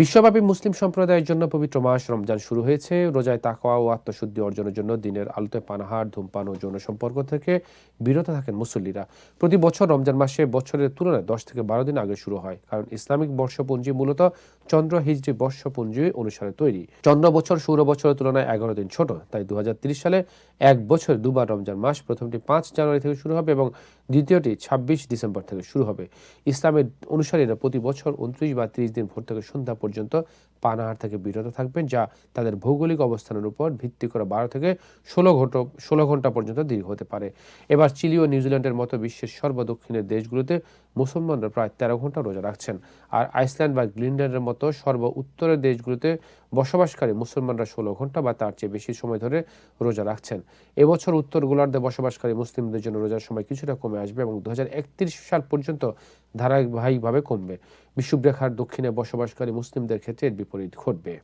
বিশ্বব্যাপী মুসলিম সম্প্রদায়ের জন্য পবিত্র মাস রমজান শুরু হয়েছে। রোজায় তাকওয়া ও আত্মশুদ্ধি অর্জনের জন্য দিনের আলোতে পানাহার, ধূমপান ও যৌন সম্পর্ক থেকে বিরত থাকেন মুসল্লিরা। প্রতি বছর রমজান মাসে বছরের তুলনায় দশ থেকে বারো দিন আগে শুরু হয়, কারণ ইসলামিক বর্ষপঞ্জি মূলত চন্দ্র হিজড়ি বর্ষপঞ্জি অনুসারে তৈরি। চন্দ্র বছর সৌর বছরের তুলনায় এগারো দিন ছোট, তাই দু সালে এক বছর দুবার রমজান মাস প্রথমটি পাঁচ জানুয়ারি থেকে শুরু হবে এবং দ্বিতীয়টি ছাব্বিশ ডিসেম্বর থেকে শুরু হবে। ইসলামের অনুসারীরা প্রতি বছর উনত্রিশ বা ত্রিশ দিন ভোর থেকে সন্ধ্যা পর্যন্ত পানাহার থেকে বিরত থাকবেন, যা তাদের ভৌগোলিক অবস্থানের উপর ভিত্তি করে বারো থেকে ষোলো ঘণ্টা ষোলো ঘণ্টা পর্যন্ত দীর্ঘ হতে পারে। এবার চিলি ও নিউজিল্যান্ডের মতো বিশ্বের সর্বদক্ষিণের দেশগুলোতে মুসলমানরা প্রায় তেরো ঘণ্টা রোজা রাখছেন। আর আইসল্যান্ড বা গ্রিনল্যান্ডের মতো সর্ব উত্তরের দেশগুলোতে বসবাসকারী মুসলমানরা ষোলো ঘণ্টা বা তার চেয়ে বেশি সময় ধরে রোজা রাখছেন। এবছর উত্তর গোলার্ধে বসবাসকারী মুসলিমদের জন্য রোজার সময় কিছুটা কমে আসবে এবং দু হাজার একত্রিশ সাল পর্যন্ত ধারাবাহিকভাবে কমবে। বিষুবরেখার দক্ষিণে বসবাসকারী মুসলিমদের ক্ষেত্রে এর বিপরীত ঘটবে।